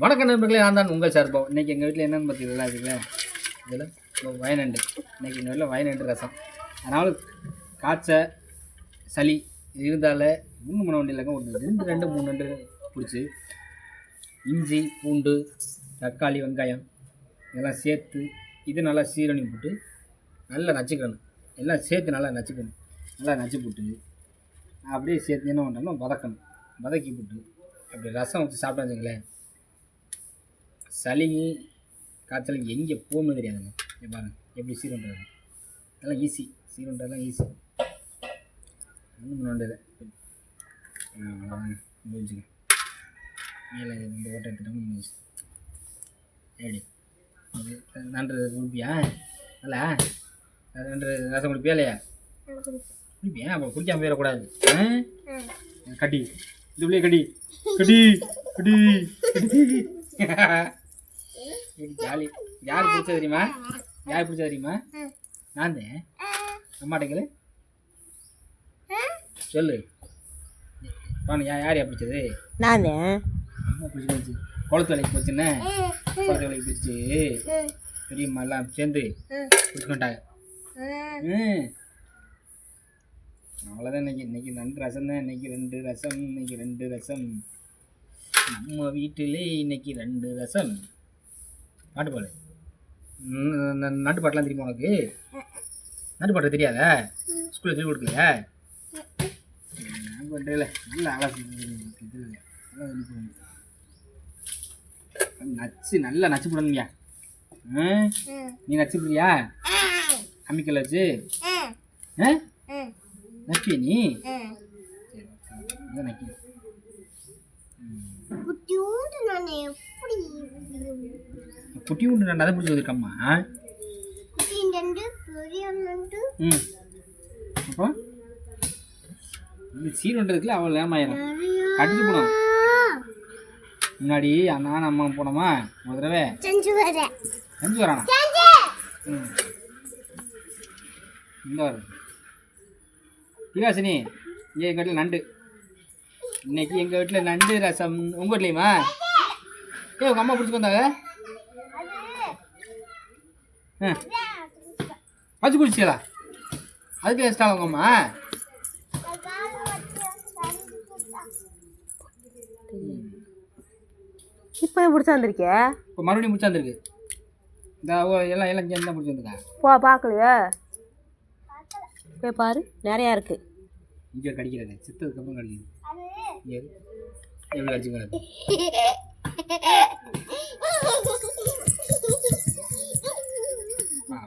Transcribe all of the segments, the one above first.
வணக்க நண்பர்களே நான் தான் உங்கள் சார்பம் இன்னைக்கு எங்கள் வீட்டில் என்னென்னு பார்த்தீங்களா இதுல? இதில்? வயநண்டு இன்னைக்கு எங்கள் வீட்டில் வயநண்டு ரசம். அதனால் காய்ச்ச சளி இருந்தால் மூணு மணி வண்டியில் ஒரு ரெண்டு ரெண்டு மூணு ரெண்டு பிடிச்சி. இஞ்சி பூண்டு தக்காளி வெங்காயம் இதெல்லாம் சேர்த்து இது நல்லா சீரணி போட்டு நல்லா நச்சுக்கணும். எல்லாம் சேர்த்து நல்லா நச்சுக்கணும். நல்லா நச்சு போட்டு அப்படியே சேர்த்து என்ன பண்ணணும் வதக்கணும். வதக்கி போட்டு அப்படி ரசம் வச்சு சாப்பிட்டா வச்சுங்களேன் சளி காய்ச்சல் எங்கே போகணும்னு தெரியாதுங்க. இங்க பாருங்க எப்படி சீரன்றது அதெல்லாம் ஈஸி சீரன்றதெல்லாம் ஈஸி ஒன்றும் வேண்டியது முடிஞ்சுங்க மேலே ரெண்டு ஓட்டை எடுத்துட்டோம் முடிஞ்சு எப்படி இது நன்று குடிப்பியா அல்ல ரெண்டு ரசம் குடிப்பியா இல்லையா? குடிப்பியா அப்போ குடிக்காம போயிடக்கூடாது. கட்டி. கட்டி கட்டி கட்டி கட்டி ஜாலி யார் பிடிச்சது தெரியுமா யார் பிடிச்சது தெரியுமா நான் தான் அம்மாட்ட கேளு சொல்லு யா யார் யா பிடிச்சது நான் அம்மா பிடிச்சி போச்சு குளத்து வேலைக்கு போச்சுன்னு குளத்து வேலைக்கு பிடிச்சி பெரியம்மா எல்லாம் சேர்ந்து பிடிச்சுக்கிட்டாங்க ம் அவ்வளோதான் இன்னைக்கு இன்னைக்கு ரெண்டு ரசம் தான் இன்னைக்கு ரெண்டு ரசம் இன்னைக்கு ரெண்டு ரசம். நம்ம வீட்டிலே இன்னைக்கு ரெண்டு ரசம். பாட்டு பாடு ம், ந- நாட்டு பாட்டெலாம் தெரியுமா உனக்கு? நாட்டு பாட்டு தெரியாதா? ஸ்கூலில் சொல்லி கொடுக்கலையா? நான் பண்ணுறதில்ல நல்ல அழகு இது நல்லா சொல்லி கொடுங்க. நச்சு நல்லா நச்சு போடணும்யா. ம். நீ நச்சு போடுறியா? அம்மிக்கல் வச்சு? ஆ? நக்கிய நீ சரி அதான் நக்கி குட்டியூண்டு நான் எப்படி குட்டி உண்டு நான் அதை பிடிச்சி வந்திருக்கம்மா ம் அப்போ? இந்த சீரன்றதுக்குள்ள அவள் ஏமாயிரும் கடிச்சு போனோம் முன்னாடி நான் அம்மா போனோமா? ஒரு தடவை. செஞ்சு வரேன் செஞ்சு வரானா? ம். இந்த வரும் பிகாசினி இங்கே எங்கள் வீட்டில் நண்டு. இன்னைக்கு எங்கள் வீட்டில் நண்டு ரசம். உங்கள் வீட்லையுமா ஏ உங்கள் அம்மா பிடிச்சி வந்தாங்க. ஆ. வச்சு குடிச்சிங்களா அதுக்கு எஸ்டால உங்கள் அம்மா? இப்போ பிடிச்சா வந்திருக்கே இப்போ மறுபடியும் முடிச்சா வந்துருக்கு. இந்த ஓ, எல்லாம் எல்லாம் சேர்ந்து தான் பிடிச்சி வந்துருக்கா போ பார்க்கலையா போய் பாரு நிறையா இருக்கு. இங்கே கடிக்கிறது செத்ததுக்கு அப்புறம் கடிக்குது. எப்படி கடிச்சு கிடக்கு ஆ.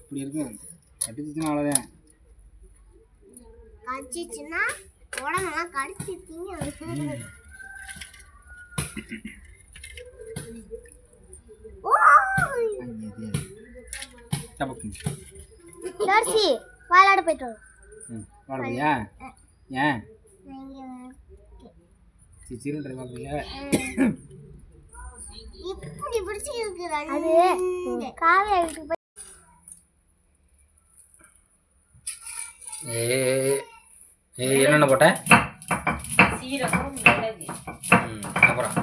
இப்படி இருக்கும். கடிச்சிச்சுன்னா அவ்வளோதான் கடிச்சிச்சுன்னா உடம்பெல்லாம் கடிச்சிருக்கீங்க டபக்கு தர்சி விளையாட போயிட்டு வரும் ம் வாடகையா ஏன்? சரி சிறுன்றது பார்க்குறியா இப்படி பிடிச்சி அது காவியா வீட்டுக்கு போய் ஏ ஏ என்னென்ன போட்டேன் சீரகம் மிளகு. ம் அப்புறம்?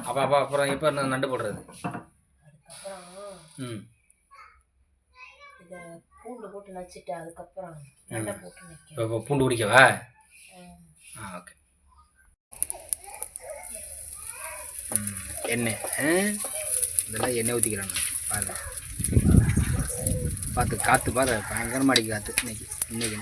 அப்போ அப்போ அப்புறம் இப்போ நண்டு போடுறது? அப்புறம் ம். இதை பூண்டு போட்டு நச்சுட்டு அதுக்கப்புறம் நண்டை போட்டு நிற்கும் பூண்டு குடிக்கவா? ஆ. ஓகே. எண்ணெய்? இதெல்லாம் எண்ணெய் ஊற்றிக்கிறாங்க பாருங்க. பார்த்து காற்று பாரு பயங்கரமாக அடிக்கு காற்று இன்னைக்கு. இன்னைக்கு.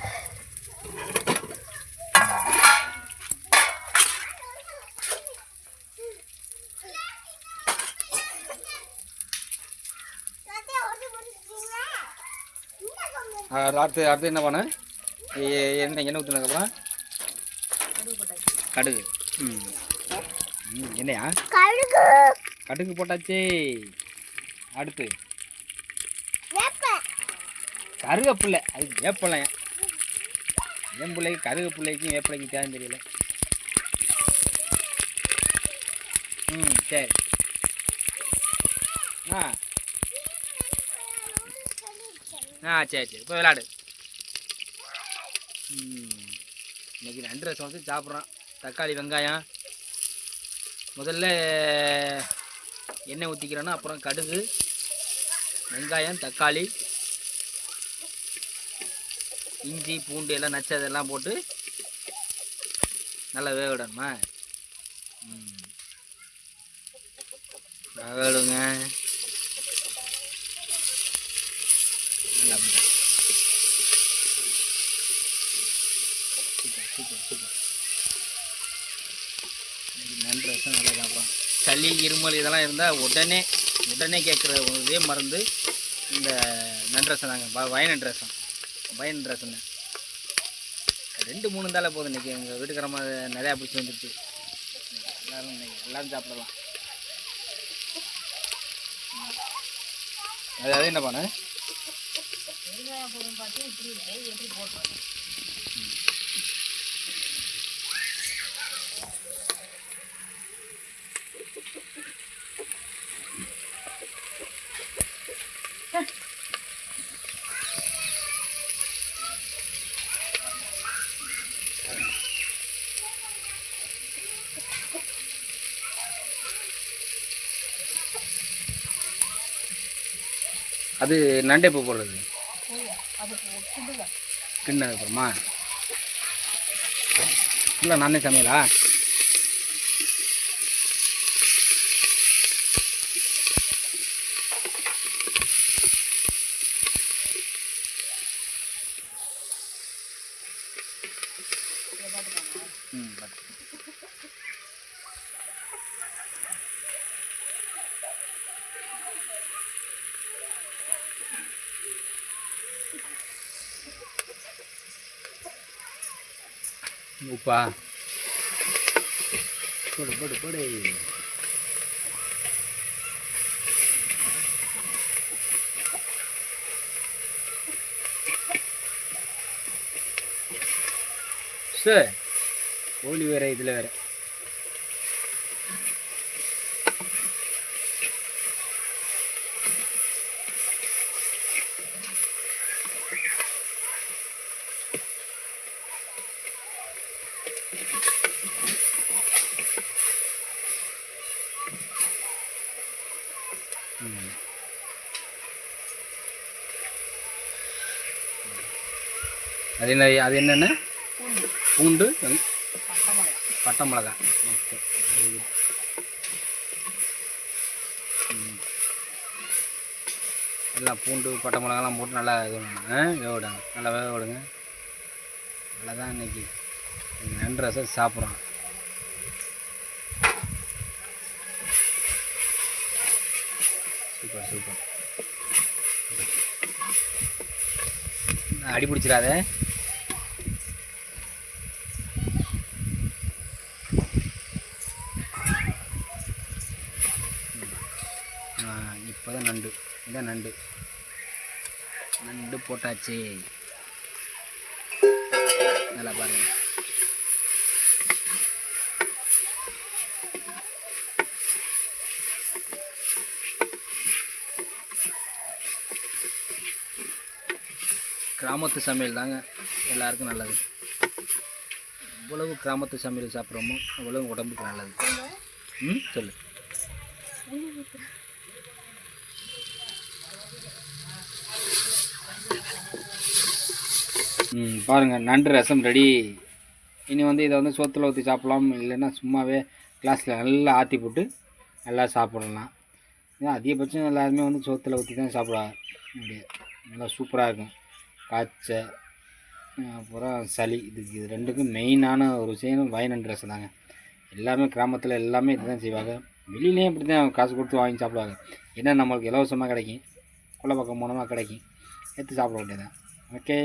அடுத்து அடுத்து என்ன பண்ண? எண்ணெய் எண்ணெய் ஊற்றுனதுக்கப்புறம் கடுகு. ம். ம், என்னையா? கழுகு கடுகு போட்டாச்சே. அடுத்து? கருவேப்பில்லை. அது வேப்பிலையா என் பிள்ளைக்கு கருவேப்பிள்ளைக்கும் வேப்பிலைக்கும் தேவை தெரியல. ம் சரி. ஆ. ஆ சரி சரி. இப்போ விளாடு. இன்னைக்கு நண்டு ரசம் வச்சு சாப்பிட்றோம் தக்காளி வெங்காயம். முதல்ல எண்ணெய் ஊற்றிக்கிறோன்னா அப்புறம் கடுகு வெங்காயம் தக்காளி இஞ்சி பூண்டு எல்லாம் நச்சு அதெல்லாம் போட்டு நல்லா வேக விடணுமா? ம். வேக விடுங்க நல்லா அப்படிதான். சூப்பர் சூப்பர் சூப்பர் இன்னைக்கு நண்டு ரசம் நல்லா சாப்பிட்றோம் சளி இருமல் இதெல்லாம் இருந்தால் உடனே உடனே கேட்குற ஒரே மருந்து இந்த நன்றசம் தாங்க வ ரசம் வயநண்டு ரசம் ரெண்டு மூணு இருந்தாலே போதும் இன்றைக்கி எங்கள் வீட்டுக்காரமா நிறையா பிடிச்சி வந்துடுச்சு எல்லாரும் இன்றைக்கி எல்லோரும் சாப்பிடலாம். அதாவது என்ன பண்ண? அது நண்டை பூ போடுறது. அது கிண்டுங்க கிண்ண அப்புறமா இல்லை நானே சமையலா? உப்பா. போடு போடு போடு. சார் கோழி வேற இதில் வேற. அது என்ன அது என்னென்ன? பூண்டு. பட்டை மிளகா. ஓகே. எல்லாம் பூண்டு பட்டை மிளகாலாம் போட்டு நல்லா இது வேக விடுங்க. நல்லா வேக விடுங்க. நல்லா தான் இன்னைக்கு. இன்னைக்கு நண்டு ரசம் சாப்பிட்றோம் சூப்பர் சூப்பர். அடி பிடிச்சிடாத இப்போ தான் நண்டு இதான் நண்டு. நண்டு போட்டாச்சு. நல்லா பாருங்க. கிராமத்து சமையல் தாங்க. எல்லாருக்கும் நல்லது. எவ்வளவு கிராமத்து சமையல் சாப்பிட்றோமோ அவ்வளவு உடம்புக்கு நல்லது. ம் சொல்லு. பாருங்கள் நண்டு ரசம் ரெடி இனி வந்து இதை வந்து சோத்தில் ஊற்றி சாப்பிடலாம். இல்லைன்னா சும்மாவே கிளாஸில் நல்லா ஆற்றி போட்டு நல்லா சாப்பிடலாம். ஏன்னா அதிகபட்சம் எல்லாருமே வந்து சோத்தில் ஊற்றி தான் சாப்பிடுவாங்க. முடியாது நல்லா சூப்பராக இருக்கும். காய்ச்சல் அப்புறம் சளி இதுக்கு இது ரெண்டுக்கும் மெயினான ஒரு விஷயம் வயநண்டு ரசம் தாங்க. எல்லாமே கிராமத்தில் எல்லாமே இதுதான் செய்வாங்க. வெளியிலேயும் இப்படி தான் காசு கொடுத்து வாங்கி சாப்பிடுவாங்க. ஏன்னா நம்மளுக்கு இலவசமாக கிடைக்கும். கொள்ள பக்கம் மூலமாக கிடைக்கும். எடுத்து சாப்பிட வேண்டியதான் ஓகே